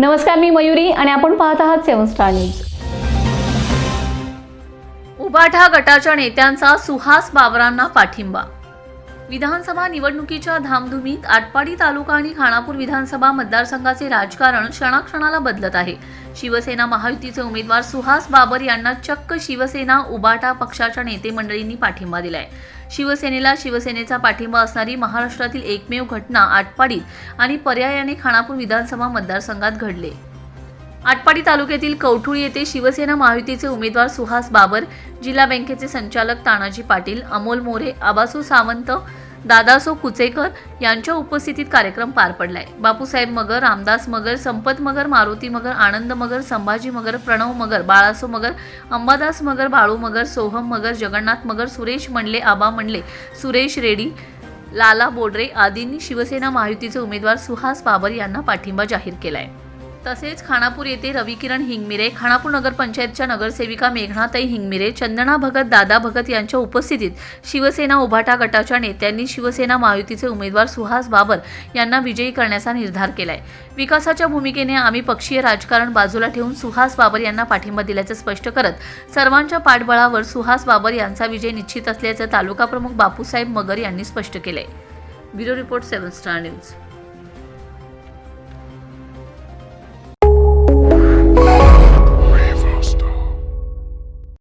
नमस्कार मी मयुरी आणि आपण पाहत आहात सेवन स्टार न्यूज. उबाठा गटाच्या नेत्यांचा सुहास बाबरांना पाठिंबा विधानसभा निवडणुकीच्या धामधुमीत आटपाडी तालुका आणि खानापूर विधानसभा मतदारसंघाचे राजकारण क्षणाक्षणाला बदलत आहे. शिवसेना महायुतीचे उमेदवार सुहास बाबर यांना चक्क शिवसेना उबाटा पक्षाच्या नेते मंडळींनी पाठिंबा दिलाय. शिवसेनेला शिवसेनेचा पाठिंबा असणारी महाराष्ट्रातील एकमेव घटना आटपाडीत आणि पर्यायाने खानापूर विधानसभा मतदारसंघात घडले. आटपाडी तालुक्यातील कवठुळी येथे शिवसेना महायुतीचे उमेदवार सुहास बाबर जिल्हा बँकेचे संचालक तानाजी पाटील अमोल मोरे आबासू सावंत दादासो कुचेकर यांच्या उपस्थितीत कार्यक्रम पार पडलाय. बापूसाहेब मगर रामदास मगर संपत मगर मारुती मगर आनंद मगर संभाजी मगर प्रणव मगर बाळासो मगर अंबादास मगर बाळू मगर सोहम मगर जगन्नाथ मगर सुरेश मंडले आबा मंडले सुरेश रेड्डी लाला बोडरे आदींनी शिवसेना महायुतीचे उमेदवार सुहास बाबर यांना पाठिंबा जाहीर केलाय. तसेच खानापूर येथे रविकिरण हिंगमिरे खानापूर नगरपंचायतच्या नगरसेविका मेघनाताई हिंगमिरे चंदना भगत दादा भगत यांच्या उपस्थितीत शिवसेना उभाटा गटाच्या नेत्यांनी शिवसेना महायुतीचे उमेदवार सुहास बाबर यांना विजयी करण्याचा निर्धार केलाय. विकासाच्या भूमिकेने आम्ही पक्षीय राजकारण बाजूला ठेवून सुहास बाबर यांना पाठिंबा दिल्याचं स्पष्ट करत सर्वांच्या पाठबळावर सुहास बाबर यांचा विजय निश्चित असल्याचं तालुका प्रमुख बापूसाहेब मगर यांनी स्पष्ट केलंय. Bureau report seven star news.